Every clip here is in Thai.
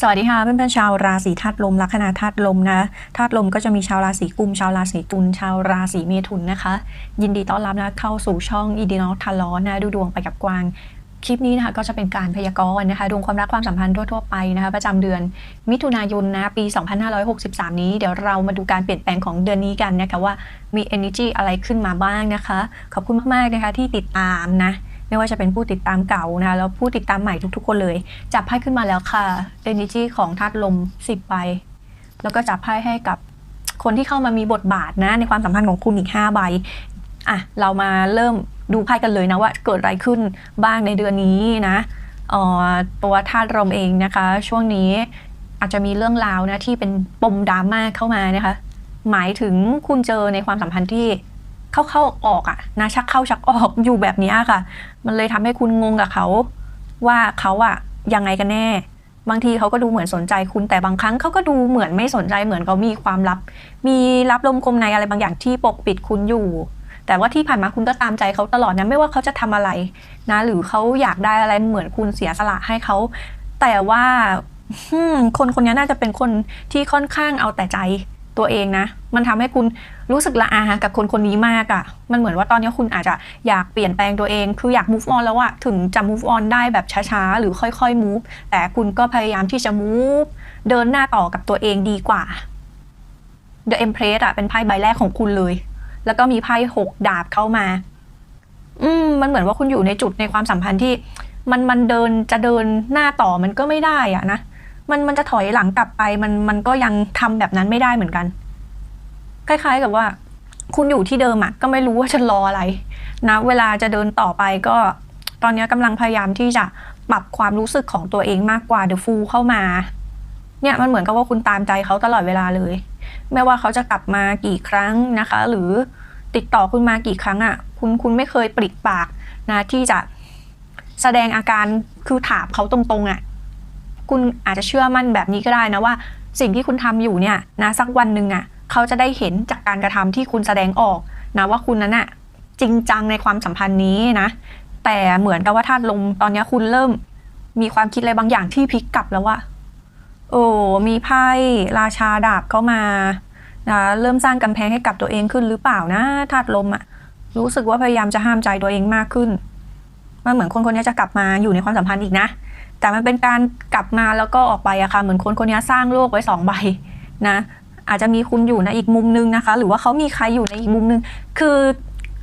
สวัสดีค่ะเพื่อนๆชาวราศีธาตุลมลัคนาธาตุลมนะธาตุลมก็จะมีชาวราศีกุม ชาวราศีตุลชาวราศีเมถุนนะคะ ยินดีต้อนรับนะเข้าสู่ช่องอีดีนอทาลอนะดูดวงไปกับกวางคลิปนี้นะคะก็จะเป็นการพยากรณ์นะคะดวงความรักความสัมพันธ์ทั่วๆไปนะคะประจำเดือนมิถุนายนนะปี 2563 นี้ เดี๋ยวเรามาดูการเปลี่ยนแปลงของเดือนนี้กันนะคะว่ามี energy อะไรขึ้นมาบ้างนะคะ ขอบคุณมากๆนะคะที่ติดตามนะ ไม่ว่าจะเป็นผู้ติดตามเก่านะคะแล้วผู้ติดตามใหม่ทุกๆ คนเลย จับไพ่ขึ้นมาแล้วค่ะ energy ของธาตุลม10ใบแล้วก็จับไพ่ให้กับคนที่เข้ามามีบทบาทนะ ในความสัมพันธ์ของคุณอีก5ใบอะเรามาเริ่มดูไพ่กันเลยนะว่าเกิดอะไรขึ้นบ้างในเดือนนี้นะออตัวธาตุลมเองนะคะ ช่วงนี้อาจจะมีเรื่องราวนะที่เป็นปมดราม่าเข้ามานะคะ หมายถึงคุณเจอในความสัมพันธ์ที่ เข้าเข้าๆออกๆอะนะชักเข้าชักออกอยู่แบบนี้ค่ะ มันเลยทำให้คุณงงกับเขา ว่าเขาอะยังไงกันแน่ บางทีเขาก็ดูเหมือนสนใจคุณแต่บางครั้งเขาก็ดูเหมือนไม่สนใจเหมือนเขามีความลับ มีลับลมคมในอะไรบางอย่างที่ปกปิดคุณอยู่ แต่ว่าที่ผ่านมาคุณก็ตามใจเขาตลอดนะไม่ว่าเขาจะทำอะไรนะ หรือเขาอยากได้อะไรเหมือนคุณเสียสละให้เขาแต่ว่าคนคนนี้น่าจะเป็นคนที่ค่อนข้างเอาแต่ใจ ตัวเองนะ มันทำให้คุณรู้สึกละอากับคนคนนี้มากอะ่ะ มันเหมือนว่าตอนนี้คุณอาจจะอยากเปลี่ยนแปลงตัวเอง คืออยาก move on แล้วอะถึงจะ move on ได้แบบช้าๆ หรือค่อยๆ move แต่คุณก็พยายามที่จะ move เดินหน้าต่อกับตัวเองดีกว่า The Empress อะเป็นไพ่ใบแรกของคุณเลย แล้วก็มีไพ่หกดาบเข้ามา อืม มันเหมือนว่าคุณอยู่ในจุดในความสัมพันธ์ที่ มันมันเดินจะเดินหน้าต่อมันก็ไม่ได้อะนะ มันมันจะถอยหลังกลับไป มันมันก็ยังทำแบบนั้นไม่ได้เหมือนกัน คล้าย ๆ กับว่า คุณอยู่ที่เดิมอะก็ไม่รู้ว่าจะรออะไรนะเวลาจะเดินต่อไปก็ ตอนนี้กำลังพยายามที่จะปรับความรู้สึกของตัวเองมากกว่าเดอะฟูเข้ามา เนี่ยมันเหมือนกับว่าคุณตามใจเขาตลอดเวลาเลย ไม่ว่าเขาจะกลับมากี่ครั้งนะคะ หรือติดต่อคุณมากี่ครั้งอะ่ะ คุณคุณไม่เคยปริปากนะที่จะแสดงอาการคือถามเขาตรงๆอะ่ะ คุณอาจจะเชื่อมั่นแบบนี้ก็ได้นะว่า สิ่งที่คุณทำอยู่เนี่ยนะสักวันหนึ่งอะ่ะเขาจะได้เห็นจากการกระทำที่คุณแสดงออกนะว่าคุณนั้นอะ่ะจริงจังในความสัมพันธ์นี้นะแต่เหมือนกับว่าธาตุลมตอนนี้คุณเริ่มมีความคิดอะไรบางอย่างที่พลิกกลับแล้วว่าโอ้มีไพ่ราชาดาบเข้ามานะเริ่มสร้างกำแพงให้กับตัวเองขึ้นหรือเปล่านะธาตุลมอะรู้สึกว่าพยายามจะห้ามใจตัวเองมากขึ้นมันเหมือนคนคนนี้จะกลับมาอยู่ในความสัมพันธ์อีกนะ แต่มันเป็นการกลับมาแล้วก็ออกไปอะค่ะเหมือนคนคนนี้สร้างโลกไว้สองใบนะอาจจะมีคุณอยู่ในอีกมุมนึงนะคะ หรือว่าเขามีใครอยู่ในอีกมุมนึง คือ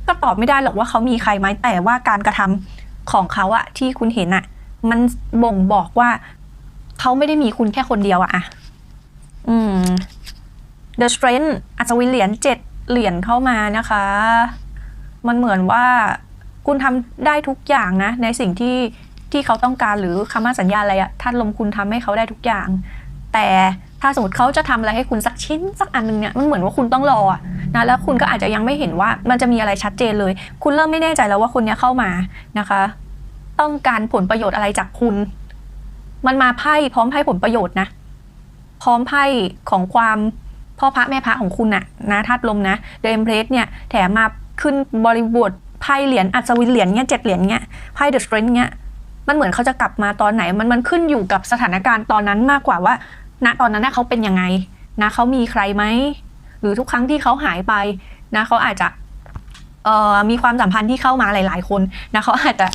ก็ตอบไม่ได้หรอกว่าเขามีใครไหมแต่ว่าการกระทำของเขาอะที่คุณเห็นอะมันบ่งบอกว่าเขาไม่ได้มีคุณแค่คนเดียวอะอะอืม The Strength อัศวินเหรียญเจ็ดเหรียญเข้ามานะคะ มันเหมือนว่าคุณทำได้ทุกอย่างนะ ในสิ่งที่ ที่เขาต้องการหรือคำมั่นสัญญาอะไรอะท่านลมคุณทำให้เขาได้ทุกอย่าง แต่ถ้าสมมติเขาจะทำอะไรให้คุณสักชิ้นสักอันหนึงเนี่ยมันเหมือนว่าคุณต้องรอนะแล้วคุณก็อาจจะยังไม่เห็นว่ามันจะมีอะไรชัดเจนเลย คุณเริ่มไม่แน่ใจแล้วว่าคนนี้เข้ามานะคะ ต้องการผลประโยชน์อะไรจากคุณ มันมาไพ่พร้อมไพ่ผลประโยชน์นะ พร้อมไพ่ของความพ่อพระแม่พระของคุณน่ะนะธาตุลมนะเดมเพลสเนี่ยแถมมาขึ้นบริบทไพ่เหรียญอัศวินเหรียญเนี่ยเจ็ดเหรียญเนี่ยไพ่เดอะสเตรนเนี่ย มันเหมือนเขาจะกลับมาตอนไหน มันมันขึ้นอยู่กับสถานการณ์ตอนนั้นมากกว่าว่า ณตอนนั้นนะเขาเป็นยังไงนะเขามีใครไหมหรือทุกครั้งที่เขาหายไปนะเขาอาจจะเอ่อมีความสัมพันธ์ที่เข้ามาหลาย ๆ คนนะเขาอาจจะ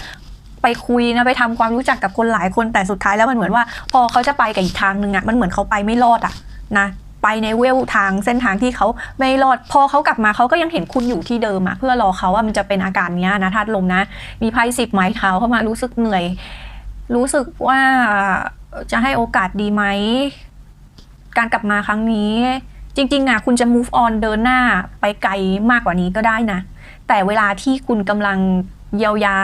ไปคุยนะไปทำความรู้จักกับคนหลายคนแต่สุดท้ายแล้วมันเหมือนว่า พอเขาจะไปกับอีกทางหนึ่งอะมันเหมือนเขาไปไม่รอดอะนะ ไปในเวลทางเส้นทางที่เขาไม่รอดพอเขากลับมาเขาก็ยังเห็นคุณอยู่ที่เดิมอะเพื่อรอเขาว่ามันจะเป็นอาการเนี้ยนะธาตุลมนะ มีไพ่สิบไม้เท้าเข้ามารู้สึกเหนื่อย รู้สึกว่าจะให้โอกาสดีไหม การกลับมาครั้งนี้ จริงๆอะคุณจะ move on เดินหน้าไปไกลมากกว่านี้ก็ได้นะ แต่เวลาที่คุณกำลังเยียวยา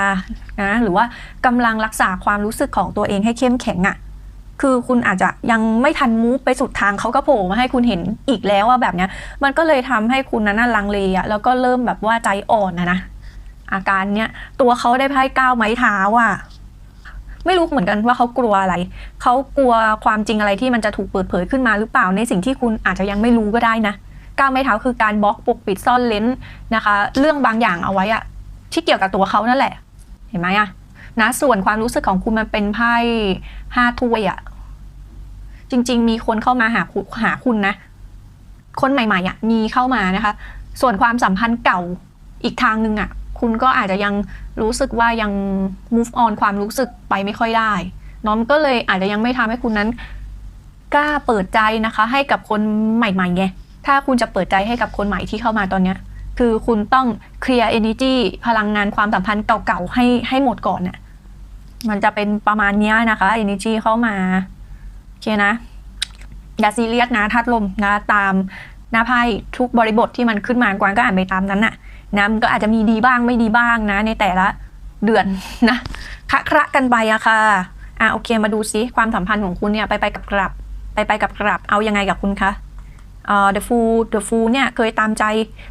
นะหรือว่ากำลังรักษาความรู้สึกของตัวเองให้เข้มแข็งอะ่ะ คือคุณอาจจะยังไม่ทันมูฟไปสุดทางเขาก็โผล่มาให้คุณเห็นอีกแล้วว่าแบบเนี้ย มันก็เลยทำให้คุณนั้นลังเลอะแล้วก็เริ่มแบบว่าใจอ่อนนะนะอาการเนี้ยตัวเขาได้ไพ่ก้าวไม้เท้าอะไม่รู้เหมือนกันว่าเขากลัวอะไร เขากลัวความจริงอะไรที่มันจะถูกเปิดเผยขึ้นมาหรือเปล่าในสิ่งที่คุณอาจจะยังไม่รู้ก็ได้นะก้าวไม้เท้าคือการบล็อกปกปิดซ่อนเลนนะคะ เรื่องบางอย่างเอาไว้อะที่เกี่ยวกับตัวเขานั่นแหละ เห็นไหมอะนะส่วนความรู้สึกของคุณมันเป็นไพ่ห้าถ้วยอะ จริง ๆ มีคนเข้ามาหาคุณหาคุณนะ คนใหม่ๆอะมีเข้ามานะคะ ส่วนความสัมพันธ์เก่าอีกทางหนึ่งอะ คุณก็อาจจะยังรู้สึกว่ายัง move on ความรู้สึกไปไม่ค่อยได้ น้องก็เลยอาจจะยังไม่ทำให้คุณนั้น กล้าเปิดใจนะคะ ให้กับคนใหม่ๆไงถ้าคุณจะเปิดใจให้กับคนใหม่ที่เข้ามาตอนเนี้ยคือคุณต้องเคลียร์ energy พลังงานความสัมพันธ์เก่าๆให้ให้หมดก่อนน่ะมันจะเป็นประมาณนี้นะคะ energy เข้ามา เคนะ อย่าซีเรียสนะทัดลมนะตามหน้าไพ่ทุกบริบทที่มันขึ้นมากวางก็อ่านไปตามนั้นน่ะนะมันก็อาจจะมีดีบ้างไม่ดีบ้างนะ ในแต่ละเดือนนะคะคระกันไปอะค่ะอะโอเคมาดูซิความสัมพันธ์ของคุณเนี่ยไปไปกับกลับ ไปไปกับกลับ เอายังไงกับคุณคะเอ่อ the fool the fool เนี่ยเคยตามใจ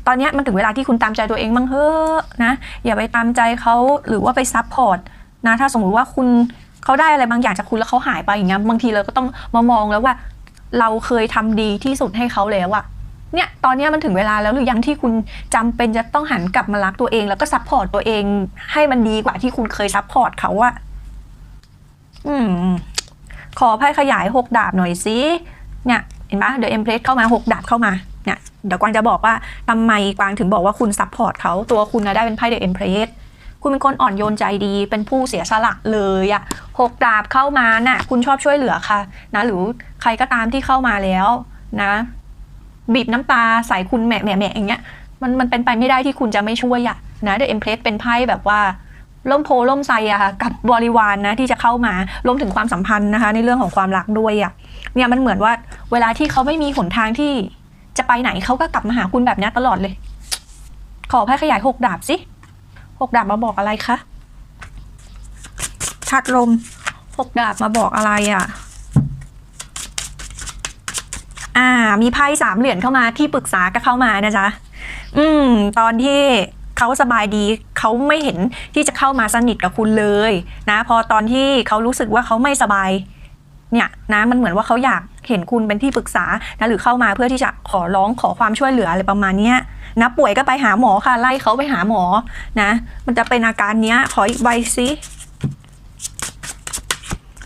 ตอนนี้มันถึงเวลาที่คุณตามใจตัวเองบ้างเฮ้อนะ อย่าไปตามใจเขาหรือว่าไปซับพอร์ตนะ ถ้าสมมติว่าคุณ เขาได้อะไรบางอย่างจากคุณแล้วเขาหายไปอย่างเงี้ยบางทีเราก็ต้องมามองแล้วว่า เราเคยทำดีที่สุดให้เขาแล้วอะเนี่ยตอนนี้มันถึงเวลาแล้วหรือยังที่คุณจำเป็นจะต้องหันกลับมารักตัวเอง แล้วก็ซัพพอร์ตตัวเอง ให้มันดีกว่าที่คุณเคยซัพพอร์ตเขาอะอืม ขอไพ่ขยายหกดาบหน่อยสิเนี่ยเห็นปะเดอะเอ็มเพรสเข้ามาหกดาบเข้ามาเนี่ยเดี๋ยวกวางจะบอกว่าทำไมกวางถึงบอกว่าคุณซัพพอร์ตเขาตัวคุณนะได้เป็นไพ่เดอะเอ็มเพรส คุณเป็นคนอ่อนโยนใจดี เป็นผู้เสียสละเลยอะหกดาบเข้ามาน่ะ คุณชอบช่วยเหลือค่ะ นะ หรือใครก็ตามที่เข้ามาแล้วนะ บีบน้ำตาใส่คุณแหมะแหมะแหมะอย่างเงี้ย มันมันเป็นไปไม่ได้ที่คุณจะไม่ช่วยอะนะเดอะเอ็มเพรสเป็นไพ่แบบว่าล่มโพล่มไซอะค่ะกับบริวารนนะที่จะเข้ามารวมถึงความสัมพันธ์นะคะ ในเรื่องของความรักด้วยอะเนี่ยมันเหมือนว่าเวลาที่เขาไม่มีหนทางที่จะไปไหนเขาก็กลับมาหาคุณแบบนี้ตลอดเลย ขอไพ่ขยายหกดาบสิ หกดาบมาบอกอะไรคะชัดลมหกดาบมาบอกอะไรอะอ่า มีไพ่สามเหรียญเข้ามาที่ปรึกษาก็เข้ามานะจ๊ะ อืม ตอนที่เขาสบายดีเขาไม่เห็นที่จะเข้ามาสนิทกับคุณเลยนะ พอตอนที่เขารู้สึกว่าเขาไม่สบาย เนี่ยนะมันเหมือนว่าเขาอยากเห็นคุณเป็นที่ปรึกษานะหรือเข้ามาเพื่อที่จะขอร้องขอความช่วยเหลืออะไรประมาณเนี้ย นะป่วยก็ไปหาหมอค่ะ ไล่เขาไปหาหมอนะ มันจะเป็นอาการเนี้ย ขออีกใบสิ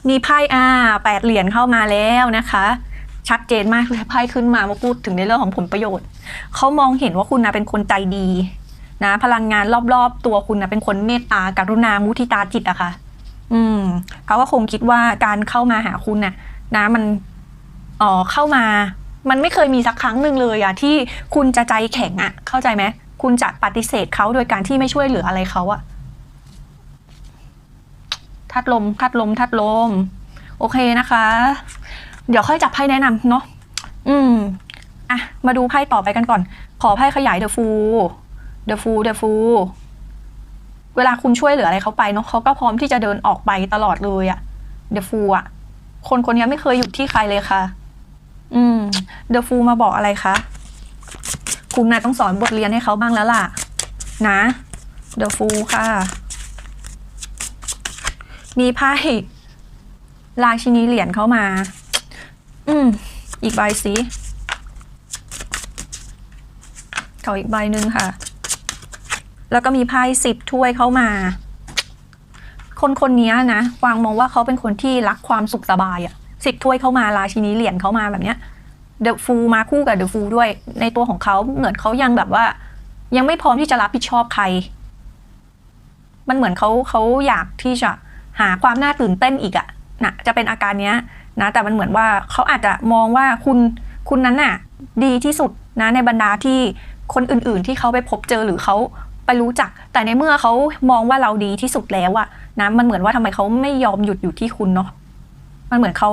มีไพ่อ่าแปดเหรียญเข้ามาแล้วนะคะ ชัดเจนมากเลยไพ่ขึ้นมามาพูดถึงในเรื่องของผลประโยชน์ เขามองเห็นว่าคุณนะเป็นคนใจดีนะ พลังงานรอบๆ ตัวคุณนะเป็นคนเมตตากรุณามุทิตาจิตอะค่ะ อืมเขาก็คงคิดว่าการเข้ามาหาคุณน่ะ นะมันอ๋อเข้ามา มันไม่เคยมีสักครั้งหนึ่งเลยอะที่คุณจะใจแข็งอะเข้าใจไหมคุณจะปฏิเสธเขาโดยการที่ไม่ช่วยเหลืออะไรเขาอะทัดลมทัดลมทัดลม โอเคนะคะ เดี๋ยวค่อยจับไพ่แนะนำเนาะอืมอะมาดูไพ่ต่อไปกันก่อน ขอไพ่ขยายเดอะฟูเดอะฟูเดอะฟูเวลาคุณช่วยเหลืออะไรเขาไปเนาะเขาก็พร้อมที่จะเดินออกไปตลอดเลยอะเดอะฟูอะคนคนนี้ไม่เคยหยุดที่ใครเลยค่ะ อืมเดอะฟูมาบอกอะไรคะ คุณน่ะต้องสอนบทเรียนให้เขาบ้างแล้วล่ะ นะเดอะฟูค่ะ มีไพ่ราชินีเหรียญเข้ามา อืม อีกใบสิขออีกใบหนึ่งค่ะ แล้วก็มีไพ่สิบถ้วยเข้ามา คนคนนี้นะวางมองว่าเขาเป็นคนที่รักความสุขสบายอะ สิบถ้วยเข้ามาราชินีเหรียญเข้ามาแบบเนี้ยเดอะฟูมาคู่กับเดอะฟูด้วย ในตัวของเขาเหมือนเขายังแบบว่า ยังไม่พร้อมที่จะรับผิดชอบใคร มันเหมือนเขาเขาอยากที่จะหาความน่าตื่นเต้นอีกอะนะจะเป็นอาการเนี้ยนะแต่มันเหมือนว่าเขาอาจจะมองว่าคุณคุณนั้นน่ะ ดีที่สุดนะในบรรดาที่คนอื่น ๆ ที่เขาไปพบเจอหรือเขาไปรู้จัก แต่ในเมื่อเขามองว่าเราดีที่สุดแล้วอะนะมันเหมือนว่าทำไมเขาไม่ยอมหยุดอยู่ที่คุณเนาะ มันเหมือนเขา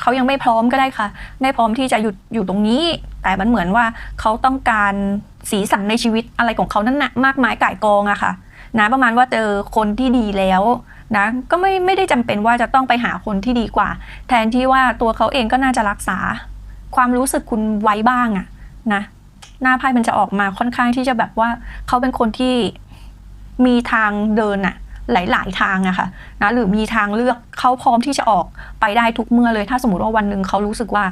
เขายังไม่พร้อมก็ได้ค่ะ ไม่พร้อมที่จะหยุดอยู่ตรงนี้ แต่มันเหมือนว่าเขาต้องการสีสันในชีวิตอะไรของเขานั่นนะมากมายก่ายกองอะค่ะ นะประมาณว่าเจอคนที่ดีแล้วนะก็ไม่ไม่ได้จำเป็นว่าจะต้องไปหาคนที่ดีกว่า แทนที่ว่าตัวเขาเองก็น่าจะรักษา ความรู้สึกคุณไว้บ้างอะนะหน้าไพ่มันจะออกมาค่อนข้างที่จะแบบว่าเขาเป็นคนที่มีทางเดินอะ หลาย ๆ ทางอะค่ะนะหรือมีทางเลือกเขาพร้อมที่จะออกไปได้ทุกเมื่อเลย ถ้าสมมติว่าวันหนึ่งเขารู้สึกว่า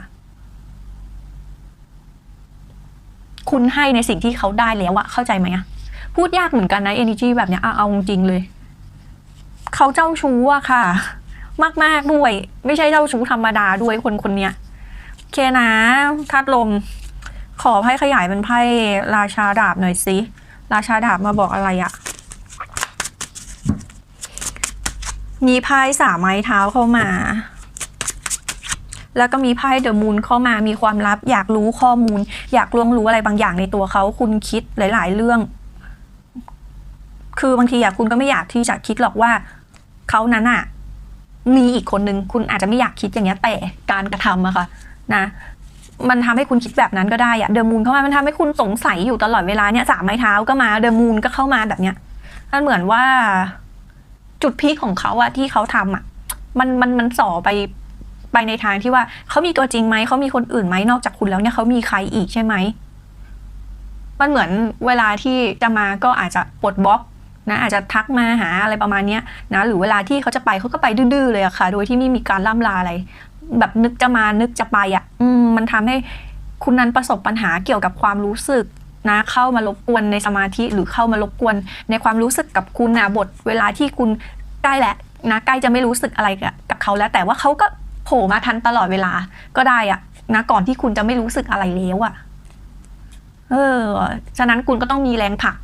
คุณให้ในสิ่งที่เขาได้แล้วอะเข้าใจไหมอะพูดยากเหมือนกันนะ energy แบบเนี้ยเอาจริงเลยเขาเจ้าชู้อะค่ะ มาก ๆ ด้วย ไม่ใช่เจ้าชู้ธรรมดาด้วยคนคนเนี้ยเคนะธาตุลม ขอไพ่ขยายเป็นไพ่ราชาดาบหน่อยสิ ราชาดาบมาบอกอะไรอะ มีไพ่สามไม้เท้าเข้ามา แล้วก็มีไพ่เดอะมูนเข้ามา มีความลับ อยากรู้ข้อมูล อยากล่วงรู้อะไรบางอย่างในตัวเขา คุณคิดหลาย ๆ เรื่อง คือบางทีอะคุณก็ไม่อยากที่จะคิดหรอกว่าเขานั้นอะมีอีกคนนึง คุณอาจจะไม่อยากคิดอย่างเงี้ย แต่การกระทำอะค่ะ นะมันทำให้คุณคิดแบบนั้นก็ได้อะเดอะมูนเข้ามา มันทำให้คุณสงสัยอยู่ตลอดเวลาเนี่ยสามไม้เท้าก็มา เดอะมูนก็เข้ามาแบบเนี้ยมันเหมือนว่า จุดพีคของเขาอะที่เขาทำอะมันมันมันส่อไปไปในทางที่ว่าเขามีตัวจริงไหมเขามีคนอื่นไหมนอกจากคุณแล้วเนี่ยเขามีใครอีกใช่ไหมมันเหมือนเวลาที่จะมาก็อาจจะปลดบล็อกนะอาจจะทักมาหาอะไรประมาณนี้นะหรือเวลาที่เขาจะไปเขาก็ไปดื้อๆเลยอะค่ะ โดยที่ไม่มีการล่ำลาอะไร แบบนึกจะมานึกจะไปอะอืมมันทำให้คุณนั้นประสบปัญหาเกี่ยวกับความรู้สึก นะเข้ามารบกวนในสมาธิหรือเข้ามารบกวนในความรู้สึกกับคุณนะบท เวลาที่คุณใกล้แหละนะใกล้จะไม่รู้สึกอะไรกับเขาแล้ว แต่ว่าเขาก็โผล่มาทันตลอดเวลาก็ได้อะนะก่อนที่คุณจะไม่รู้สึกอะไรแล้วอะเออฉะนั้นคุณก็ต้องมีแรงผลัก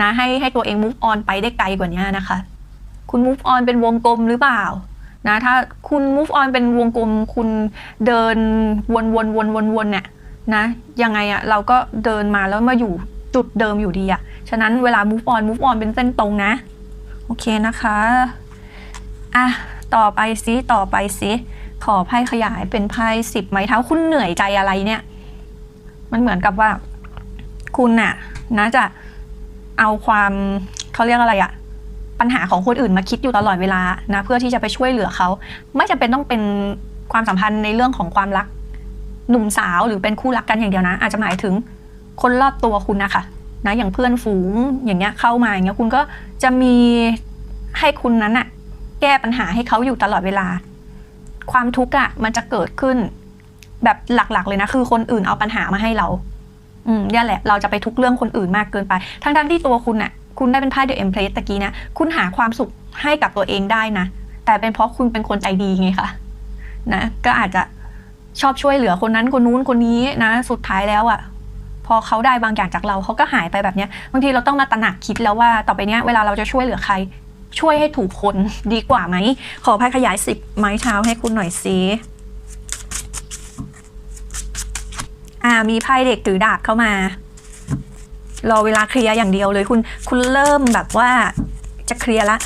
นะให้ให้ตัวเอง move on ไปได้ไกลกว่านี้นะคะ คุณ move on เป็นวงกลมหรือเปล่านะถ้าคุณ move on เป็นวงกลมคุณเดินวนวนวนวนวนเนี่ย นะยังไงอะเราก็เดินมาแล้วมาอยู่จุดเดิมอยู่ดีอะฉะนั้นเวลา move on move on เป็นเส้นตรงนะ โอเคนะคะอะต่อไปซิต่อไปซิขอไพ่ขยายเป็นไพ่สิบไม้เท้าคุณเหนื่อยใจอะไรเนี่ย มันเหมือนกับว่า คุณน่ะนะจะเอาความเขาเรียกอะไรอะปัญหาของคนอื่นมาคิดอยู่ตลอดเวลานะเพื่อที่จะไปช่วยเหลือเขา ไม่จำเป็นต้องเป็นความสัมพันธ์ในเรื่องของความรัก หนุ่มสาวหรือเป็นคู่รักกันอย่างเดียวนะ อาจจะหมายถึงคนรอบตัวคุณนะคะนะอย่างเพื่อนฝูงอย่างเงี้ยเข้ามาอย่างเงี้ยคุณก็จะมีให้คุณนั้นอะแก้ปัญหาให้เขาอยู่ตลอดเวลา ความทุกข์อะมันจะเกิดขึ้น แบบหลักๆเลยนะคือคนอื่นเอาปัญหามาให้เรา อืมนี่นแหละ เราจะไปทุกเรื่องคนอื่นมากเกินไป ทั้งๆที่ตัวคุณน่ะคุณได้เป็นไพ่เดอะเอ็มเพลสตะกี้นะคุณหาความสุขให้กับตัวเองได้นะแต่เป็นเพราะคุณเป็นคนใจดีไงคะนะก็อาจจะ ชอบช่วยเหลือคนนั้นคนนู้นคนนี้นะ สุดท้ายแล้วอะ่ะ พอเขาได้บางอย่างจากเราเขาก็หายไปแบบเนี้ยบางทีเราต้องมาตระหนักคิดแล้วว่าต่อไปเนี้ยเวลาเราจะช่วยเหลือใคร ช่วยให้ถูกคนดีกว่าไหม ขอไพ่ขยายสิบไม้เท้าให้คุณหน่อยสิอ่ามีไพ่เด็กถือดาบเข้ามารอเวลาเคลียร์อย่างเดียวเลยคุณคุณเริ่มแบบว่าจะเคลียร์ละ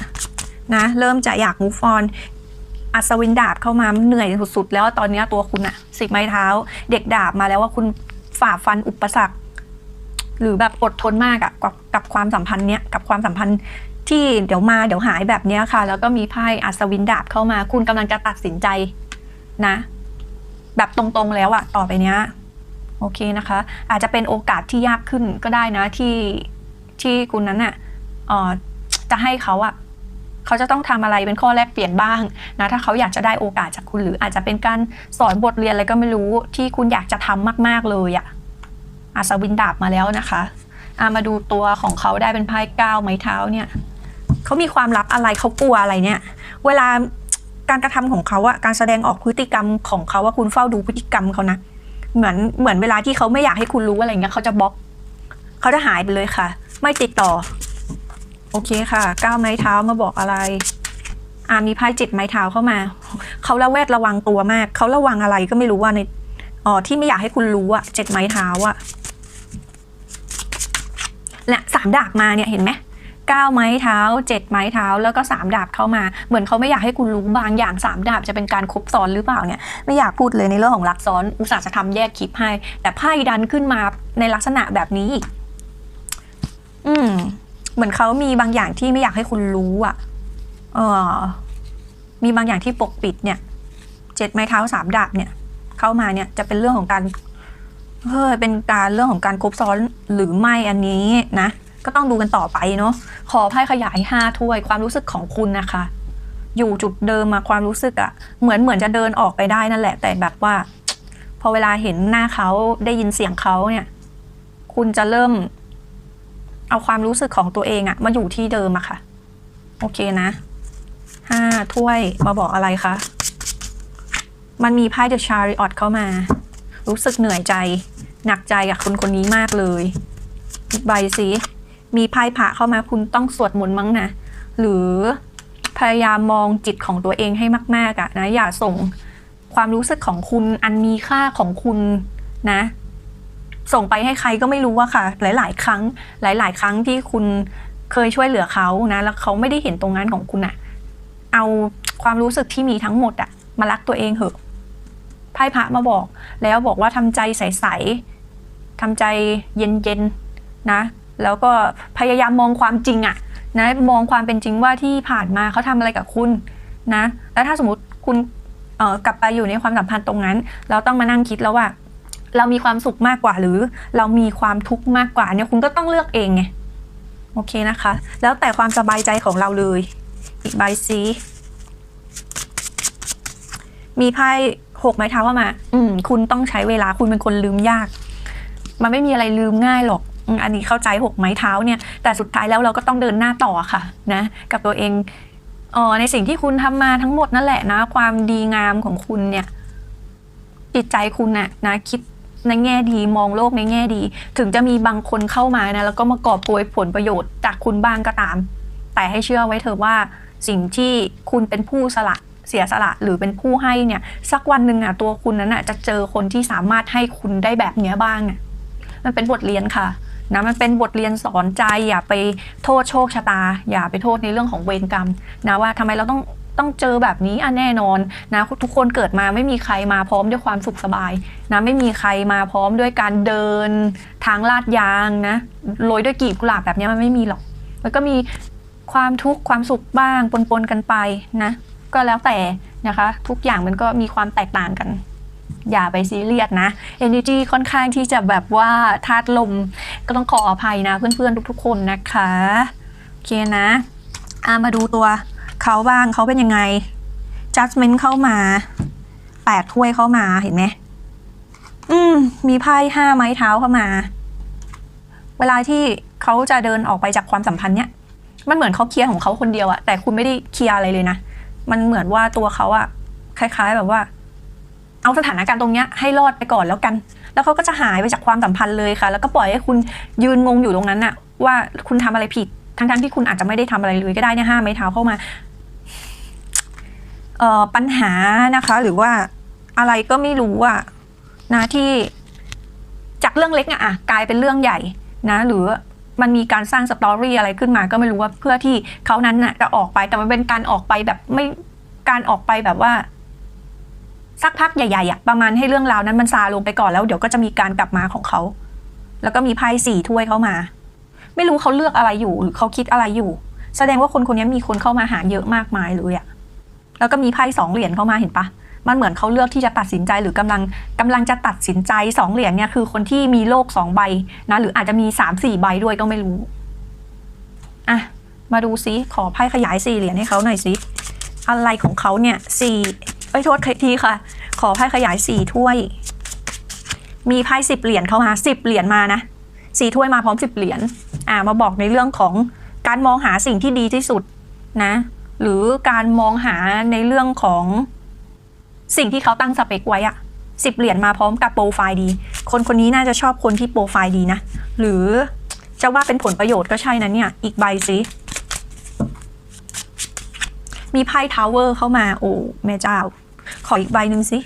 นะเริ่มจะอยาก move on อัศวินดาบเข้ามาเหนื่อยสุดๆแล้วตอนนี้ตัวคุณอะสิบไม้เท้า เด็กดาบมาแล้วว่าคุณฝ่าฟันอุปสรรค หรือแบบอดทนมากอะกับกับความสัมพันธ์เนี้ยกับความสัมพันธ์ที่เดี๋ยวมาเดี๋ยวหายแบบเนี้ยค่ะ แล้วก็มีไพ่อัศวินดาบเข้ามา คุณกำลังจะตัดสินใจนะ แบบตรงๆแล้วอะต่อไปเนี้ยโอเคนะคะ อาจจะเป็นโอกาสที่ยากขึ้นก็ได้นะที่ที่คุณนั้นน่ะอ่อจะให้เขาอะ เขาจะต้องทำอะไรเป็นข้อแลกเปลี่ยนบ้างนะถ้าเขาอยากจะได้โอกาสจากคุณหรืออาจจะเป็นการสอนบทเรียนอะไรก็ไม่รู้ที่คุณอยากจะทำมาก ๆเลยอะอาสวินดาบมาแล้วนะคะอามาดูตัวของเขาได้เป็นไพ่ก้าวไม้เท้าเนี่ยเขามีความลับอะไรเขากลัวอะไรเนี่ย เวลาการกระทำของเขาอะการแสดงออกพฤติกรรมของเขาว่าคุณเฝ้าดูพฤติกรรมเขานะเหมือนเหมือนเวลาที่เขาไม่อยากให้คุณรู้อะไรเงี้ยเขาจะบล็อกเขาจะหายไปเลยค่ะ ไม่ติดต่อ โอเคค่ะก้าวไม้เท้ามาบอกอะไรอ่ามีไพ่เจ็ดไม้เท้าเข้ามา เขาระแวดระวังตัวมาก เขาระวังอะไรก็ไม่รู้ว่าในอ๋อที่ไม่อยากให้คุณรู้อะเจ็ดไม้เท้าอะเนี่ยสามดาบมาเนี่ยเห็นไหมเก้าไม้เท้าเจ็ดไม้เท้าแล้วก็สามดาบเข้ามา เหมือนเขาไม่อยากให้คุณรู้บางอย่างสามดาบจะเป็นการคบซ้อนหรือเปล่าเนี่ยไม่อยากพูดเลยในเรื่องของรักซ้อนอุตส่าห์จะทำแยกคลิปให้ แต่ไพ่ดันขึ้นมาในลักษณะแบบนี้อีกอืม เหมือนเขามีบางอย่างที่ไม่อยากให้คุณรู้อะ เออ มีบางอย่างที่ปกปิดเนี่ย เจ็ดไม้เท้าสามดาบเนี่ย เข้ามาเนี่ยจะเป็นเรื่องของการเฮ้ยเป็นการเรื่องของการคบซ้อนหรือไม่อันนี้นะ ก็ต้องดูกันต่อไปเนาะ ขอไพ่ขยายห้าถ้วยความรู้สึกของคุณนะคะ อยู่จุดเดิมมาความรู้สึกอะเหมือนเหมือนจะเดินออกไปได้นั่นแหละ แต่แบบว่า พอเวลาเห็นหน้าเขาได้ยินเสียงเขาเนี่ย คุณจะเริ่ม เอาความรู้สึกของตัวเองอะมาอยู่ที่เดิมอะค่ะ โอเคนะห้าถ้วยมาบอกอะไรคะ มันมีไพ่ The Chariot เข้ามา รู้สึกเหนื่อยใจ หนักใจกับคนคนนี้มากเลยอีกใบสิมีไพ่พระเข้ามาคุณต้องสวดมนต์มั้งนะ หรือพยายามมองจิตของตัวเองให้มาก ๆอะนะ อย่าส่งความรู้สึกของคุณอันมีค่าของคุณนะ ส่งไปให้ใครก็ไม่รู้อะค่ะ หลาย ๆ ครั้ง หลาย ๆ ครั้งที่คุณเคยช่วยเหลือเขานะ แล้วเขาไม่ได้เห็นตรงนั้นของคุณอะเอาความรู้สึกที่มีทั้งหมดอะมารักตัวเองเหอะไพ่พระมาบอก แล้วบอกว่าทำใจใสๆทำใจเย็นๆนะ แล้วก็พยายามมองความจริงอะนะมองความเป็นจริงว่าที่ผ่านมาเขาทำอะไรกับคุณนะ แล้วถ้าสมมติคุณกลับไปอยู่ในความสัมพันธ์ตรงนั้น เราต้องมานั่งคิดแล้วว่า เรามีความสุขมากกว่าหรือเรามีความทุกข์มากกว่าเนี่ยคุณก็ต้องเลือกเองไงโอเคนะคะ แล้วแต่ความสบายใจของเราเลย อีกใบซีมีไพ่หกไม้เท้าเข้ามา อืม คุณต้องใช้เวลาคุณเป็นคนลืมยาก มันไม่มีอะไรลืมง่ายหรอก อันนี้เข้าใจหกไม้เท้าเนี่ย แต่สุดท้ายแล้วเราก็ต้องเดินหน้าต่อค่ะ นะ กับตัวเองเออในสิ่งที่คุณทำมาทั้งหมดนั่นแหละนะ ความดีงามของคุณเนี่ย จิตใจคุณน่ะนะ คิด ในแง่ดีมองโลกในแง่ดี ถึงจะมีบางคนเข้ามานะแล้วก็มากอบโกยผลประโยชน์จากคุณบ้างก็ตาม แต่ให้เชื่อไว้เถอะว่าสิ่งที่คุณเป็นผู้สละเสียสละหรือเป็นผู้ให้เนี่ย สักวันหนึ่งอะตัวคุณนั้นอะจะเจอคนที่สามารถให้คุณได้แบบเนี้ยบ้างอะมันเป็นบทเรียนค่ะนะมันเป็นบทเรียนสอนใจอย่าไปโทษโชคชะตา อย่าไปโทษในเรื่องของเวรกรรมนะว่าทำไมเราต้อง ต้องเจอแบบนี้อะแน่นอนนะทุกคนเกิดมาไม่มีใครมาพร้อมด้วยความสุขสบายนะไม่มีใครมาพร้อมด้วยการเดินทางลาดยางนะโรยด้วยกีบกุหลาบแบบนี้มันไม่มีหรอก มันก็มีความทุกข์ความสุขบ้างปนๆกันไปนะ ก็แล้วแต่นะคะ ทุกอย่างมันก็มีความแตกต่างกันอย่าไปซีเรียสนะ energy ค่อนข้างที่จะแบบว่าธาตุลมก็ต้องขออภัยนะเพื่อนๆทุกๆคนนะคะ โอเคนะอามาดูตัว เขาบ้างเขาเป็นยังไง judgment เข้ามาแปดถ้วยเข้ามาเห็นไหมอืม มีไพ่ห้าไม้เท้าเข้ามา เวลาที่เขาจะเดินออกไปจากความสัมพันธ์เนี้ยมันเหมือนเขาเคลียร์ของเขาคนเดียวอะแต่คุณไม่ได้เคลียร์อะไรเลยนะ มันเหมือนว่าตัวเขาอะคล้าย ๆ แบบว่า เอาสถานการณ์ตรงเนี้ยให้รอดไปก่อนแล้วกัน แล้วเขาก็จะหายไปจากความสัมพันธ์เลยค่ะ แล้วก็ปล่อยให้คุณยืนงงอยู่ตรงนั้นอะว่าคุณทำอะไรผิด ทั้งๆที่คุณอาจจะไม่ได้ทำอะไรเลยก็ได้เนี่ยห้าไม้เท้าเข้ามา เอ่อปัญหานะคะ หรือว่าอะไรก็ไม่รู้อะนะที่จากเรื่องเล็กอะอะกลายเป็นเรื่องใหญ่นะ หรือมันมีการสร้างสตอรี่อะไรขึ้นมาก็ไม่รู้ว่าเพื่อที่เขานั้นน่ะจะออกไปแต่มันเป็นการออกไปแบบไม่การออกไปแบบว่า สักพักใหญ่ๆอะประมาณให้เรื่องราวนั้นมันซาลงไปก่อนแล้วเดี๋ยวก็จะมีการกลับมาของเขา แล้วก็มีไพ่สี่ถ้วยเข้ามา ไม่รู้เขาเลือกอะไรอยู่หรือเขาคิดอะไรอยู่ แสดงว่าคนคนนี้มีคนเข้ามาหาเยอะมากมายเลยอะ แล้วก็มีไพ่สองเหรียญเข้ามาเห็นปะมันเหมือนเขาเลือกที่จะตัดสินใจหรือกำลังกำลังจะตัดสินใจสองเหรียญเนี่ยคือคนที่มีโลกสองใบนะหรืออาจจะมีสามสี่ใบด้วยก็ไม่รู้อะมาดูซิขอไพ่ขยายสี่เหรียญให้เขาหน่อยสิอะไรของเขาเนี่ยสี่เอ้ยโทษทีค่ะ ขอไพ่ขยายสี่ถ้วย มีไพ่สิบเหรียญเข้ามาสิบเหรียญมานะสี่ถ้วยมาพร้อมสิบเหรียญอ่ามาบอกในเรื่องของการมองหาสิ่งที่ดีที่สุดนะ หรือการมองหาในเรื่องของสิ่งที่เขาตั้งสเปคไว้อะสิบเหรียญมาพร้อมกับโปรไฟล์ดี คนคนนี้น่าจะชอบคนที่โปรไฟล์ดีนะ หรือจะว่าเป็นผลประโยชน์ก็ใช่นะเนี่ย อีกใบสิมีไพ่ทาวเวอร์เข้ามาโอ้แม่เจ้า ขออีกใบหนึ่งสิ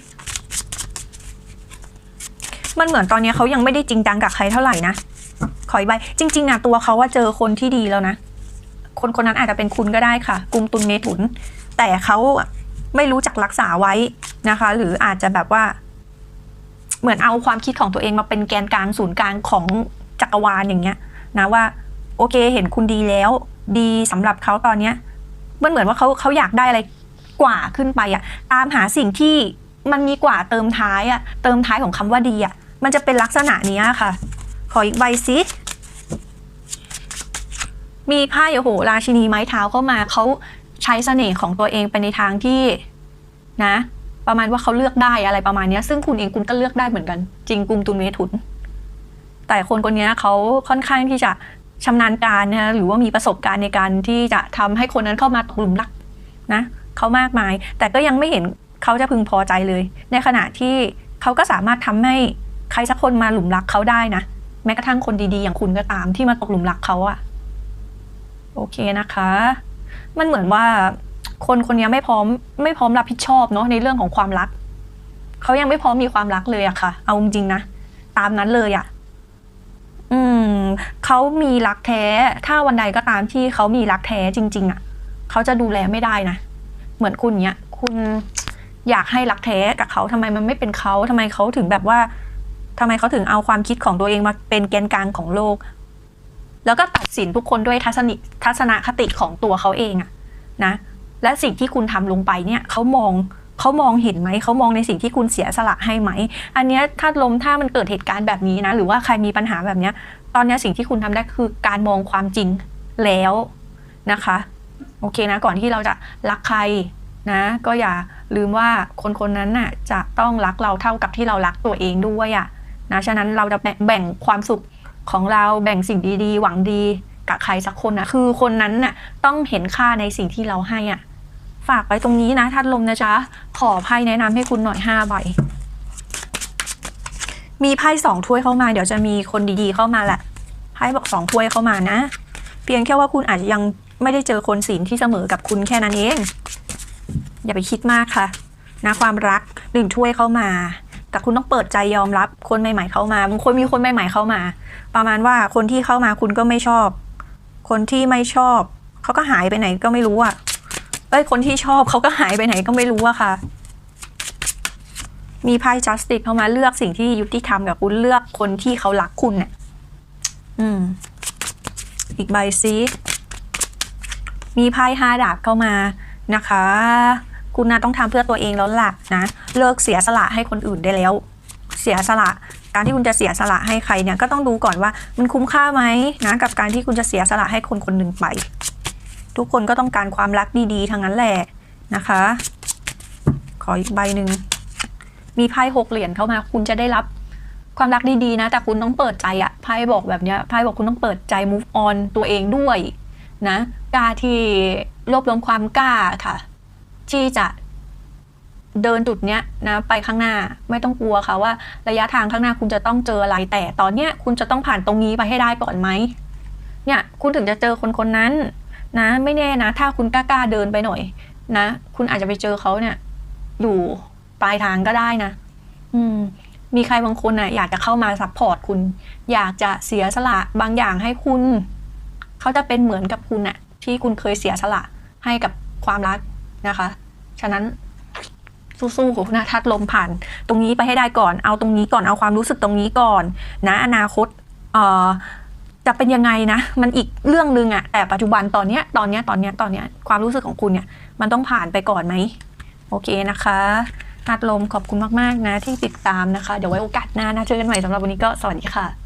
มันเหมือนตอนนี้เขายังไม่ได้จริงจังกับใครเท่าไหร่นะ ขออีกใบ จริง ๆนะตัวเขาว่าเจอคนที่ดีแล้วนะ คนคนนั้นอาจจะเป็นคุณก็ได้ค่ะกลุ่มตุนเมถุน แต่เขาไม่รู้จักรักษาไว้นะคะ หรืออาจจะแบบว่า เหมือนเอาความคิดของตัวเองมาเป็นแกนกลางศูนย์กลางของจักรวาลอย่างเงี้ย นะว่า โอเคเห็นคุณดีแล้ว ดีสำหรับเขาตอนเนี้ยมันเหมือนว่าเขาเขาอยากได้อะไรกว่าขึ้นไปอะตามหาสิ่งที่มันมีกว่าเติมท้ายอะเติมท้ายของคำว่าดีอะมันจะเป็นลักษณะนี้ค่ะ ขออีกใบสิ มีไพ่โอ้โหราชินีไม้เท้าเข้ามาเขาใช้เสน่ห์ของตัวเองไปในทางที่นะ ประมาณว่าเขาเลือกได้อะไรประมาณนี้ซึ่งคุณเองคุณก็เลือกได้เหมือนกัน จริงกลุ่มตุนเมถุน แต่คนคนนี้เขาค่อนข้างที่จะชำนาญการนะหรือว่ามีประสบการณ์ในการที่จะทำให้คนนั้นเข้ามาตกหลุมรักนะเขามากมาย แต่ก็ยังไม่เห็นเขาจะพึงพอใจเลย ในขณะที่เขาก็สามารถทำให้ใครสักคนมาหลุมรักเขาได้นะแม้กระทั่งคนดีๆอย่างคุณก็ตามที่มาตกหลุมรักเขาอะ โอเคนะคะ มันเหมือนว่าคนคนนี้ไม่พร้อมไม่พร้อมรับผิดชอบเนาะในเรื่องของความรัก เขายังไม่พร้อมมีความรักเลยอะค่ะ เอาจริงๆนะ ตามนั้นเลยอะอืม เขามีรักแท้ ถ้าวันใดก็ตามที่เขามีรักแท้จริง ๆอะเขาจะดูแลไม่ได้นะ เหมือนคุณเนี้ย คุณอยากให้รักแท้กับเขาทำไมมันไม่เป็นเขาทำไมเขาถึงแบบว่าทำไมเขาถึงเอาความคิดของตัวเองมาเป็นแกนกลางของโลก แล้วก็ตัดสินทุกคนด้วยทัศนิทัศนคติของตัวเขาเองอะนะและสิ่งที่คุณทำลงไปเนี่ยเขามองเขามองเห็นไหมเขามองในสิ่งที่คุณเสียสละให้ไหม อันเนี้ยถ้าลมถ้ามันเกิดเหตุการณ์แบบนี้นะ หรือว่าใครมีปัญหาแบบเนี้ยตอนเนี้ยสิ่งที่คุณทำได้คือการมองความจริงแล้วนะคะ โอเคนะก่อนที่เราจะรักใครนะ ก็อย่าลืมว่าคนคนนั้นน่ะจะต้องรักเราเท่ากับที่เรารักตัวเองด้วยอะนะฉะนั้นเราจะแบ่งความสุข ของเราแบ่งสิ่งดีๆ หวังดีกับใครสักคนนะคือคนนั้นน่ะต้องเห็นค่าในสิ่งที่เราให้อะฝากไว้ตรงนี้นะท่านลมนะจ๊ะ ขอไพ่แนะนำให้คุณหน่อยห้าใบมีไพ่สองถ้วยเข้ามา เดี๋ยวจะมีคนดีๆเข้ามาแหละไพ่บอกสองถ้วยเข้ามานะ เพียงแค่ว่าคุณอาจจะยังไม่ได้เจอคนศีลที่เสมอกับคุณแค่นั้นเอง อย่าไปคิดมากค่ะนะความรักหนึ่งถ้วยเข้ามา แต่คุณต้องเปิดใจยอมรับคนใหม่ ๆเข้ามาบางคนมีคนใหม่ ๆเข้ามา ประมาณว่าคนที่เข้ามาคุณก็ไม่ชอบ คนที่ไม่ชอบเขาก็หายไปไหนก็ไม่รู้อะเอ้ยคนที่ชอบเขาก็หายไปไหนก็ไม่รู้อะค่ะ มีไพ่ justice เข้ามาเลือกสิ่งที่ยุติธรรมกับคุณเลือกคนที่เขารักคุณเนี่ยอืม อีกใบซิมีไพ่ห้าดาบเข้ามานะคะ คุณนะต้องทำเพื่อตัวเองแล้วล่ะนะเลิกเสียสละให้คนอื่นได้แล้ว เสียสละการที่คุณจะเสียสละให้ใครเนี่ยก็ต้องดูก่อนว่ามันคุ้มค่าไหมนะกับการที่คุณจะเสียสละให้คนคนหนึ่งไป ทุกคนก็ต้องการความรักดีๆทั้งนั้นแหละนะคะ ขออีกใบหนึ่งมีไพ่หกเหรียญเข้ามา คุณจะได้รับความรักดีๆนะ แต่คุณต้องเปิดใจอะไพ่บอกแบบเนี้ยไพ่บอกคุณต้องเปิดใจ move on ตัวเองด้วยนะกล้าที่รวบรวมความกล้าค่ะ ที่จะเดินจุดเนี้ยนะไปข้างหน้าไม่ต้องกลัวค่ะว่าระยะทางข้างหน้าคุณจะต้องเจออะไรแต่ตอนเนี้ยคุณจะต้องผ่านตรงนี้ไปให้ได้ก่อนไหมเนี่ยคุณถึงจะเจอคนคนนั้นนะไม่แน่นะ ถ้าคุณกล้าๆเดินไปหน่อยนะ คุณอาจจะไปเจอเขาเนี่ย อยู่ปลายทางก็ได้นะ อืม มีใครบางคนน่ะอยากจะเข้ามาซัพพอร์ตคุณ อยากจะเสียสละบางอย่างให้คุณ เขาจะเป็นเหมือนกับคุณน่ะ ที่คุณเคยเสียสละให้กับความรัก นะคะ ฉะนั้นสู้ๆของนะทัดลมผ่าน ตรงนี้ไปให้ได้ก่อน เอาตรงนี้ก่อน เอาความรู้สึกตรงนี้ก่อน นะ อนาคตเอ่อจะเป็นยังไงนะ มันอีกเรื่องหนึ่งอะแต่ปัจจุบันตอนเนี้ย ตอนเนี้ย ตอนเนี้ย ตอนเนี้ย ความรู้สึกของคุณเนี่ย มันต้องผ่านไปก่อนไหม โอเคนะคะนัดลมขอบคุณมากๆนะที่ติดตามนะคะ เดี๋ยวไว้โอกาสหน้านะเจอกันใหม่สำหรับวันนี้ก็สวัสดีค่ะ